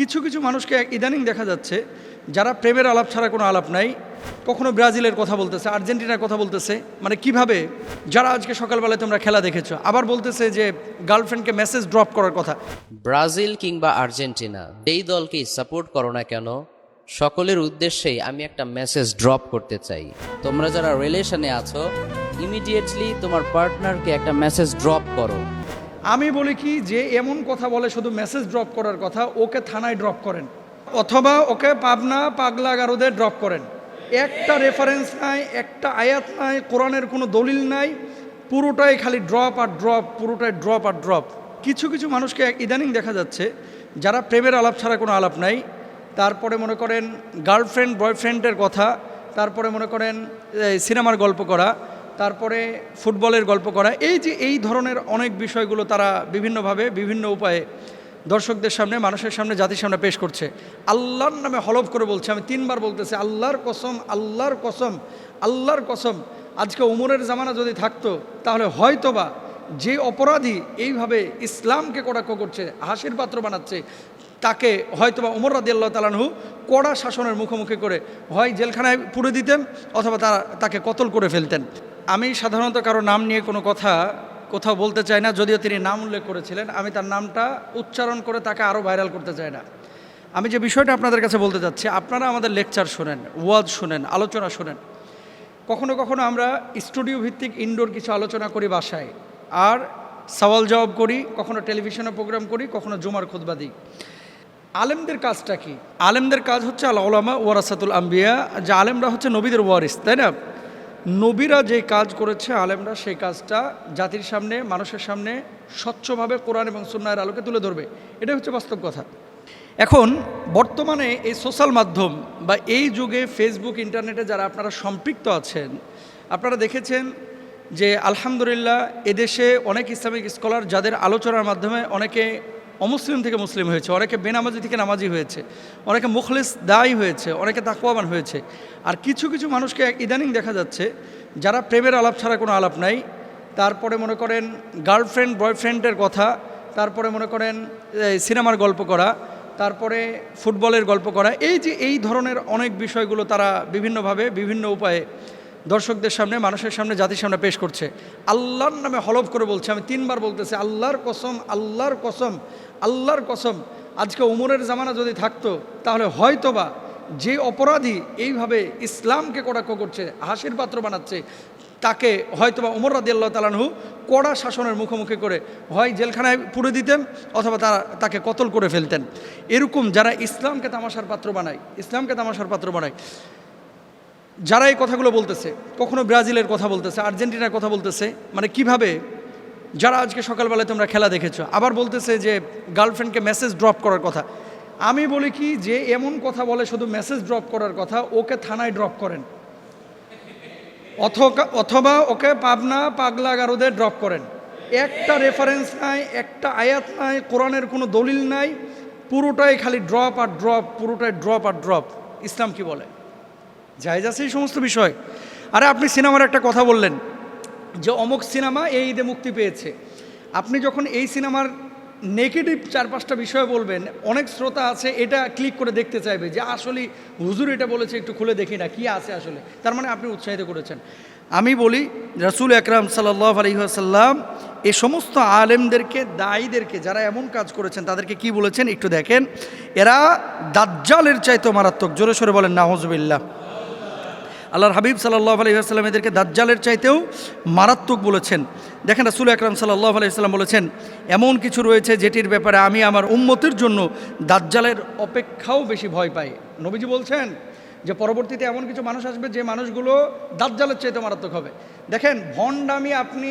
কিছু কিছু মানুষকে ইদানিং দেখা যাচ্ছে যারা প্রেমের আলাপ ছাড়া কোনো আলাপ নাই, কখনো ব্রাজিলের কথা বলতেছে, আর্জেন্টিনার কথা বলতেছে মানে কীভাবে যারা আজকে সকালবেলায় তোমরা খেলা দেখেছ, আবার বলতেছে যে গার্লফ্রেন্ডকে মেসেজ ড্রপ করার কথা। ব্রাজিল কিংবা আর্জেন্টিনা, যেই দলকেই সাপোর্ট করো না কেন, সকলের উদ্দেশ্যেই আমি একটা মেসেজ ড্রপ করতে চাই। তোমরা যারা রিলেশনে আছো ইমিডিয়েটলি তোমার পার্টনারকে একটা মেসেজ ড্রপ করো। আমি বলি কি যে এমন কথা বলে শুধু মেসেজ ড্রপ করার কথা, ওকে থানায় ড্রপ করেন। অথবা ওকে পাবনা পাগলা গারদে ড্রপ করেন। একটা রেফারেন্স নাই, একটা আয়াত নাই, কোরআনের কোনো দলিল নাই, পুরোটাই খালি ড্রপ আর ড্রপ পুরোটাই ড্রপ আর ড্রপ কিছু কিছু মানুষকে ইদানিং দেখা যাচ্ছে, যারা প্রেমের আলাপ ছাড়া কোনো আলাপ নাই, তারপরে মনে করেন গার্লফ্রেন্ড বয়ফ্রেন্ডের কথা, তারপরে মনে করেন সিনেমার গল্প করা তারপরে ফুটবলের গল্প করা, এই যে এই ধরনের অনেক বিষয়গুলো তারা বিভিন্নভাবে বিভিন্ন উপায়ে দর্শকদের সামনে, মানুষের সামনে, জাতির সামনে পেশ করছে। আল্লাহর নামে হলফ করে বলছে, আমি তিনবার বলতেছি, আল্লাহর কসম আল্লাহর কসম আল্লাহর কসম। আজকে উমরের জামানা যদি থাকতো, তাহলে হয়তোবা যে অপরাধী এইভাবে ইসলামকে কটাক্ষ করছে, হাসির পাত্র বানাচ্ছে, তাকে হয়তোবা উমর রাদি আল্লাহ তালানহু কড়া শাসনের মুখোমুখি করে, হয় জেলখানায় পুড়ে দিতেন, অথবা তারা তাকে কতল করে ফেলতেন। আমি সাধারণত কারও নাম নিয়ে কোনো কথা কোথাও বলতে চাই না, যদিও তিনি নাম উল্লেখ করেছিলেন, আমি তার নামটা উচ্চারণ করে তাকে আরও ভাইরাল করতে চাই না। আমি যে বিষয়টা আপনাদের কাছে বলতে চাচ্ছি, আপনারা আমাদের লেকচার শোনেন, ওয়াজ শোনেন, আলোচনা শোনেন। কখনো কখনো আমরা স্টুডিও ভিত্তিক ইনডোর কিছু আলোচনা করি বাসায়, আর সওয়াল জবাব করি, কখনো টেলিভিশনে প্রোগ্রাম করি, কখনো জুমার খুতবা দিই। আলেমদের কাজটা কি? আলেমদের কাজ হচ্ছে আল ওলামা ওয়ারাসাতুল আম্বিয়া, যে আলেমরা হচ্ছে নবীদের ওয়ারিস, তাই না? নবীরা যে কাজ করেছে, আলেমরা সেই কাজটা জাতির সামনে, মানুষের সামনে স্বচ্ছভাবে কোরআন এবং সুন্নায়ের আলোকে তুলে ধরবে। এটাই হচ্ছে বাস্তব কথা। এখন, বর্তমানে এই সোশ্যাল মাধ্যম বা এই যুগে ফেসবুক, ইন্টারনেটে যারা আপনারা সম্পৃক্ত আছেন, আপনারা দেখেছেন যে আলহামদুলিল্লাহ এদেশে অনেক ইসলামিক স্কলার যাদের আলোচনার মাধ্যমে অনেকে অমুসলিম থেকে মুসলিম হয়েছে, অনেকে বেনামাজি থেকে নামাজি হয়েছে, অনেকে মুখলিস দায়ী হয়েছে, অনেকে তাকুয়াবান হয়েছে। আর কিছু কিছু মানুষকে ইদানিং দেখা যাচ্ছে যারা প্রেমের আলাপ ছাড়া কোনো আলাপ নাই। তারপরে মনে করেন গার্লফ্রেন্ড, বয়ফ্রেন্ডের কথা, তারপরে মনে করেন সিনেমার গল্প করা, তারপরে ফুটবলের গল্প করা। এই যে, এই ধরনের অনেক বিষয়গুলো তারা বিভিন্নভাবে, বিভিন্ন উপায়ে দর্শকদের সামনে, মানুষের সামনে, জাতির সামনে পেশ করছে। আল্লাহর নামে হলফ করে বলছে। আমি তিনবার বলতেছি, আল্লাহর কসম আল্লাহর কসম আল্লাহর কসম। আজকে উমরের জামানা যদি থাকতো, তাহলে হয়তোবা যে অপরাধী এইভাবে ইসলামকে কটাক্ষ করছে, হাসির পাত্র বানাচ্ছে, তাকে হয়তোবা উমর রাদি আল্লাহ তালানহু কড়া শাসনের মুখোমুখি করে হয় জেলখানায় পুড়ে দিতেন অথবা তারা তাকে কতল করে ফেলতেন। এরকম যারা ইসলামকে তামাশার পাত্র বানায়, ইসলামকে তামাশার পাত্র বানায় যারা এই কথাগুলো বলতেছে, কখনো ব্রাজিলের কথা বলতেছে, আর্জেন্টিনার কথা বলতেছে মানে কীভাবে যারা আজকে সকালবেলায় তোমরা খেলা দেখেছ, আবার বলতেছে যে গার্লফ্রেন্ডকে মেসেজ ড্রপ করার কথা। আমি বলি কি যে এমন কথা বলে শুধু মেসেজ ড্রপ করার কথা, ওকে থানায় ড্রপ করেন। অথবা ওকে পাবনা পাগলা গারদে ড্রপ করেন। একটা রেফারেন্স নাই, একটা আয়াত নাই, কোরআনের কোনো দলিল নাই, পুরোটাই খালি ড্রপ আর ড্রপ পুরোটাই ড্রপ আর ড্রপ ইসলাম কি বলে? জায়জ আছে এই সমস্ত বিষয়। আরে, আপনি সিনেমার একটা কথা বললেন যে অমুক সিনেমা এই ঈদে মুক্তি পেয়েছে। আপনি যখন এই সিনেমার নেগেটিভ চার পাঁচটা বিষয় বলবেন, অনেক শ্রোতা আছে এটা ক্লিক করে দেখতে চাইবে যে আসলে হুজুর এটা বলেছে, একটু খুলে দেখি না, কি আছে আসলে? তার মানে আপনি উৎসাহিত করেছেন। আমি বলি, রাসুল আকরাম সাল্লাহ আলহিহাসাল্লাম এ সমস্ত আলেমদেরকে, দায়ীদেরকে যারা এমন কাজ করেছেন, তাদেরকে কি বলেছেন একটু দেখেন, এরা দাজ্জালের চাইতো মারাত্মক। জোরে সোরে বলেন নাহজবিল্লাহ আল্লাহর হাবিব সাল্লাহ আলহিহাস্লাম এদেরকে দাজ্জালের চাইতেও মারাত্মক বলেছেন। দেখেন রাসুল আকরাম সাল্লাহ আলহিহাস্লাম বলেছেন, এমন কিছু রয়েছে যেটির ব্যাপারে আমি আমার উন্মতির জন্য দাজ্জালের অপেক্ষাও বেশি ভয় পাই। নবীজি বলছেন যে, পরবর্তীতে এমন কিছু মানুষ আসবে যে মানুষগুলো দাজ্জালের চাইতে মারাত্মক হবে। দেখেন, ভণ্ডামি আপনি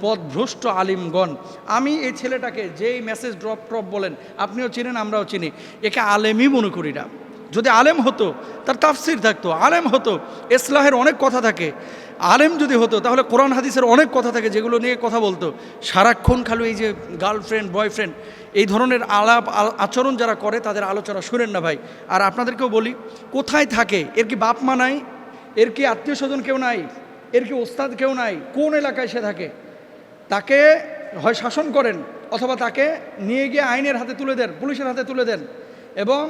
পদভ্রষ্ট আলিমগণ। আমি এই ছেলেটাকে যেই মেসেজ ড্রপ ড্রপ বলেন, আপনিও চিনেন, আমরাও চিনি। একে আলেমই মনে করি না। যদি আলেম হতো, তার তাফসির থাকতো। আলেম হতো, ইসলাহের অনেক কথা থাকে। আলেম যদি হতো, তাহলে কোরআন, হাদিসের অনেক কথা থাকে যেগুলো নিয়ে কথা বলতো। সারাক্ষণ খালি এই যে গার্লফ্রেন্ড বয়ফ্রেন্ড এই ধরনের আলাপ আচরণ যারা করে, তাদের আলোচনা শুনেন না ভাই। আর আপনাদেরকেও বলি, কোথায় থাকে? এর কি বাপ মা নাই? এর কি আত্মীয় স্বজন কেউ নাই? এর কি ওস্তাদ কেউ নাই? কোন এলাকায় সে থাকে? তাকে হয় শাসন করেন অথবা তাকে নিয়ে গিয়ে আইনের হাতে তুলে দেন, পুলিশের হাতে তুলে দেন। এবং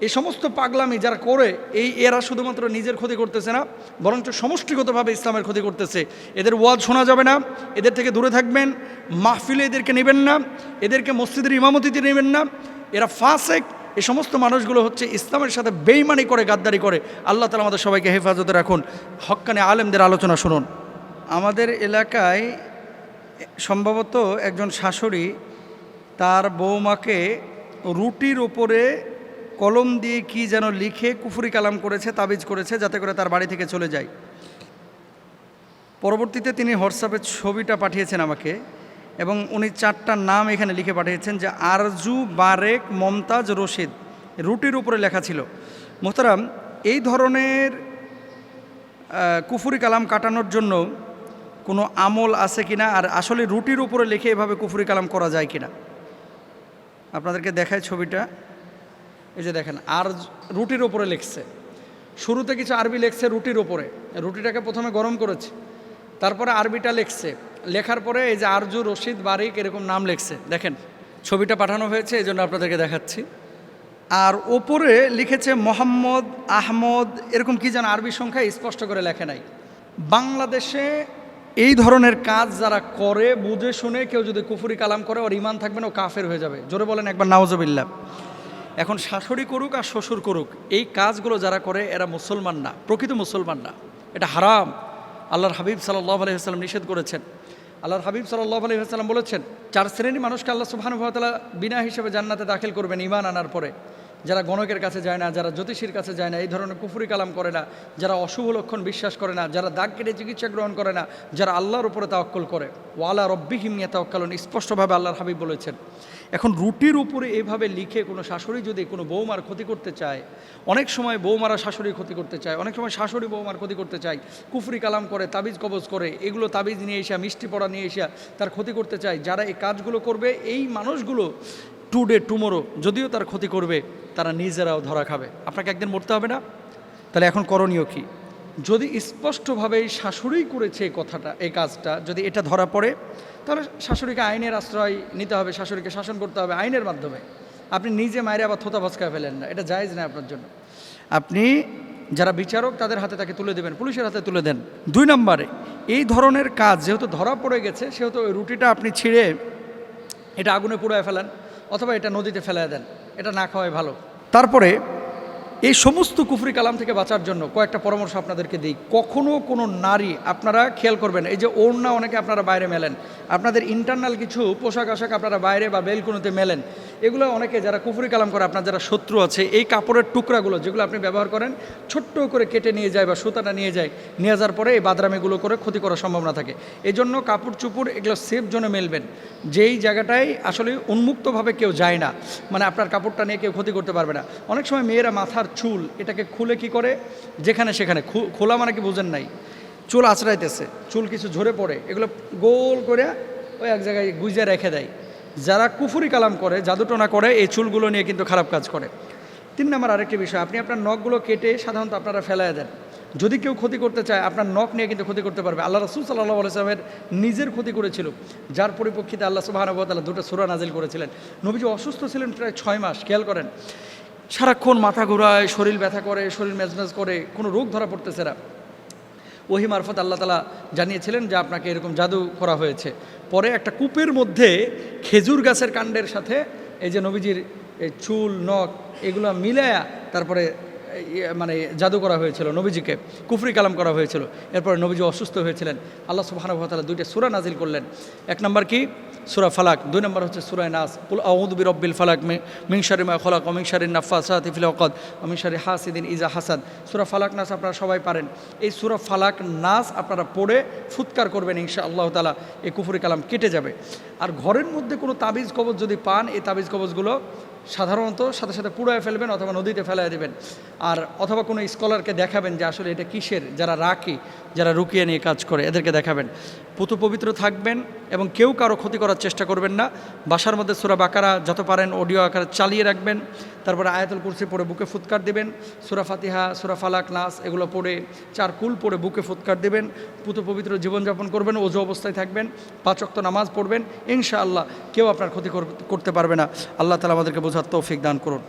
এই সমস্ত পাগলামি যারা করে, এই এরা শুধুমাত্র নিজের ক্ষতি করতেছে না, বরঞ্চ সমষ্টিগতভাবে ইসলামের ক্ষতি করতেছে। এদের ওয়াজ শোনা যাবে না, এদের থেকে দূরে থাকবেন, মাহফিলে এদেরকে নেবেন না, এদেরকে মসজিদের ইমামতিতে নেবেন না। এরা ফাসেক, এই সমস্ত মানুষগুলো হচ্ছে ইসলামের সাথে বেইমানি করে, গাদ্দারি করে। আল্লাহ তালা আমাদের সবাইকে হেফাজতে রাখুন। হক্কানে আলেমদের আলোচনা শুনুন। আমাদের এলাকায় সম্ভবত একজন শাশুড়ি তার বৌমাকে রুটির ওপরে কলম দিয়ে কি যেন লিখে কুফুরি কালাম করেছে, তাবিজ করেছে, যাতে করে তার বাড়ি থেকে চলে যায়। পরবর্তীতে তিনি হোয়াটসঅ্যাপে ছবিটা পাঠিয়েছেন আমাকে এবং উনি চারটা নাম এখানে লিখে পাঠিয়েছেন যে আরজু বারেক মমতাজ রশিদ। রুটির উপরে লেখা ছিল, মোহতারাম, এই ধরনের কুফুরি কালাম কাটানোর জন্য কোনো আমল আছে কিনা আর আসলে রুটির উপরে লিখে এভাবে কুফুরি কালাম করা যায় কিনা? আপনাদেরকে দেখায় ছবিটা। এই যে দেখেন, আর রুটির ওপরে লিখছে। শুরুতে কিছু আরবি লিখছে রুটির ওপরে রুটিটাকে প্রথমে গরম করেছে, তারপরে আরবিটা লিখছে। লেখার পরে এই যে আরজু, রশিদ, বারিক এরকম নাম লিখছে। দেখেন, ছবিটা পাঠানো হয়েছে, এই জন্য আপনাদেরকে দেখাচ্ছি। আর ওপরে লিখেছে মোহাম্মদ, আহমদ, এরকম কি যেন আরবি সংখ্যা স্পষ্ট করে লেখে নাই। বাংলাদেশে এই ধরনের কাজ যারা করে, বুঝে শুনে কেউ যদি কুফুরি কালাম করে, ওর ইমান থাকবে না, ও কাফের হয়ে যাবে। জোরে বলেন একবার নাওজবিল্লা এখন শাশুড়ি করুক আর শ্বশুর করুক, এই কাজগুলো যারা করে, এরা মুসলমান না, প্রকৃত মুসলমান না। এটা হারাম। আল্লাহর হাবিব সাল্লাহ আলহিহাস্লাম নিষেধ করেছেন। আল্লাহর হাবিব সাল্লাহ আলহিহাস্লাম বলেছেন, চার শ্রেণির মানুষকে আল্লাহ সুবাহানুভাতালা বিনা হিসেবে জান্নাতে দাখিল করবেন ইমান আনার পরে। যারা গণকের কাছে যায় না, যারা জ্যোতিষীর কাছে যায় না, এই ধরনের কুফুরি কালাম করে না, যারা অশুভ লক্ষণ বিশ্বাস করে না, যারা দাগ কেটে চিকিৎসা গ্রহণ করে না, যারা আল্লাহর উপরে তাওয়াক্কল করে। ওয়ালা রব্বি হিমিয়া তাওয়াক্কালন স্পষ্টভাবে আল্লাহর হাবিব বলেছেন। এখন রুটির উপরে এইভাবে লিখে কোনো শাশুড়ি যদি কোনো বৌমার ক্ষতি করতে চায়, অনেক সময় বৌমারা শাশুড়ির ক্ষতি করতে চায়, অনেক সময় শাশুড়ি বৌমার ক্ষতি করতে চায়, কুফরি কালাম করে, তাবিজ কবজ করে, এগুলো তাবিজ নিয়ে এসে, মিষ্টি পড়া নিয়ে এসে তার ক্ষতি করতে চায়, যারা এই কাজগুলো করবে, এই মানুষগুলো টুডে টুমোরো যদিও তার ক্ষতি করবে, তারা নিজেরাও ধরা খাবে। আপনাকে একদিন মরতে হবে না? তাহলে এখন করণীয় কি? যদি স্পষ্টভাবে শাশুড়ি করেছে এই কথাটা, এই কাজটা, যদি এটা ধরা পড়ে, তাহলে শাশুড়িকে আইনের আশ্রয় নিতে হবে, শাশুড়িকে শাসন করতে হবে আইনের মাধ্যমে। আপনি নিজে মায়ের আবার থোতা বচকায় ফেলেন না, এটা জায়েজ না আপনার জন্য। আপনি যারা বিচারক, তাদের হাতে তাকে তুলে দেবেন, পুলিশের হাতে তুলে দেন। দুই নম্বরে, এই ধরনের কাজ যেহেতু ধরা পড়ে গেছে, সেহেতু ওই রুটিটা আপনি ছিঁড়ে, এটা আগুনে পুড়ায় ফেলেন। অথবা এটা নদীতে ফেলে দেন এটা না খাওয়াই ভালো। তারপরে এই সমস্ত কুফরি কালাম থেকে বাঁচার জন্য কয়েকটা পরামর্শ আপনাদেরকে দিই। কখনো কোনো নারী, আপনারা খেয়াল করবেন, এই যে ওড়না অনেকে আপনারা বাইরে মেলেন, আপনাদের ইন্টারনাল কিছু পোশাক আশাক আপনারা বাইরে বা বেলকুনিতে মেলেন, এগুলো অনেকে যারা কুফরি কালাম করে, আপনার যারা শত্রু আছে, এই কাপড়ের টুকরাগুলো যেগুলো আপনি ব্যবহার করেন, ছোট্ট করে কেটে নিয়ে যায় বা সুতাটা নিয়ে যায়, নিয়ে যাওয়ার পরে এই বাদরামিগুলো করে ক্ষতি করার সম্ভাবনা থাকে। এই জন্য কাপড় চুপুর এগুলো সেফ জোনে মেলবেন। যেই জায়গাটায় আসলে উন্মুক্তভাবে কেউ যায় না মানে আপনার কাপড়টা নিয়ে কেউ ক্ষতি করতে পারবে না। অনেক সময় মেয়েরা মাথার চুল, এটাকে খুলে কি করে? যেখানে সেখানে খোলা মানে কি বুঝেন নাই? চুল আঁচড়াইতেছে চুল কিছু ঝরে পড়ে, এগুলো গোল করে ওই এক জায়গায় গুজে রেখে দেয়। যারা কুফুরি কালাম করে, জাদুটোনা করে, এই চুলগুলো নিয়ে কিন্তু খারাপ কাজ করে। তিন নম্বর আরেকটি বিষয়, আপনি আপনার নখগুলো কেটে সাধারণত আপনারা ফেলায় দেন। যদি কেউ ক্ষতি করতে চায়, আপনার নখ নিয়ে কিন্তু ক্ষতি করতে পারবে। আল্লাহ রসুল সাল্লাহ আলাইসলামের নিজের ক্ষতি করেছিল। যার পরিপ্রেক্ষিতে আল্লাহ সুবাহানুবতাল্লাহ দুটো সুরা নাজিল করেছিলেন। নবীজি অসুস্থ ছিলেন প্রায় ছয় মাস, খেয়াল করেন। সারাক্ষণ মাথা ঘোরায়, শরীর ব্যথা করে, শরীর মেজমেজ করে, কোনো রোগ ধরা পড়তেছে না। ওহি মারফত আল্লাহ তালা জানিয়েছিলেন যে আপনাকে এরকম জাদু করা হয়েছে। পরে একটা কূপের মধ্যে খেজুর গাছের কাণ্ডের সাথে এই যে নবীজির চুল, নখ, এগুলো মিলায়া তারপরে মানে জাদু করা হয়েছিল, নবীজিকে, কুফরি কালাম করা হয়েছিল। এরপরে নবীজি অসুস্থ হয়েছিলেন। আল্লাহ সুবহানাহু ওয়া দুইটা সূরা নাজিল করলেন। এক নম্বর কি? সুরা ফালাক। দুই নম্বর হচ্ছে সুরায় নাস। কুল আউযু বিরাব্বিল ফালাক মি- মিন শাররি মা খালাক শাররি নাফাসাতি ফিল উকাদ ওয়া মিন হাসিদিন ইজা হাসাদ সুরা ফালাক নাস আপনারা সবাই পারেন। এই সূরা ফালাক নাস আপনারা পড়ে ফুৎকার করবেন ইনশা আল্লাহ তালা এই কুফরি কালাম কেটে যাবে। আর ঘরের মধ্যে কোনো তাবিজ কবজ যদি পান, এই তাবিজ কবজগুলো সাধারণত সাথে সাথে পুড়ায় ফেলবেন অথবা নদীতে ফেলায় দেবেন। আর অথবা কোনো স্কলারকে দেখাবেন যে আসলে এটা কিসের? যারা রাখি যারা রুকিয়ে নিয়ে কাজ করে, এদেরকে দেখাবেন। পুতু পবিত্র থাকবেন এবং কেউ কারও ক্ষতি করার চেষ্টা করবেন না। বাসার মধ্যে সুরা বাকারা যত পারেন অডিও আকারে চালিয়ে রাখবেন। তারপরে আয়াতুল কুরসি পড়ে বুকে ফুৎকার দেবেন। সুরা ফাতিহা, সুরা ফালাক, নাস এগুলো পড়ে চার কুল পড়ে বুকে ফুৎকার দেবেন। পুতু পবিত্র জীবনযাপন করবেন ওজু অবস্থায় থাকবেন, পাঁচ নামাজ পড়বেন। ইনশাআল্লাহ কেউ আপনার ক্ষতি কর- করতে পারবে না। আল্লাহ তালা আমাদেরকে বোঝার তৌফিক দান করুন।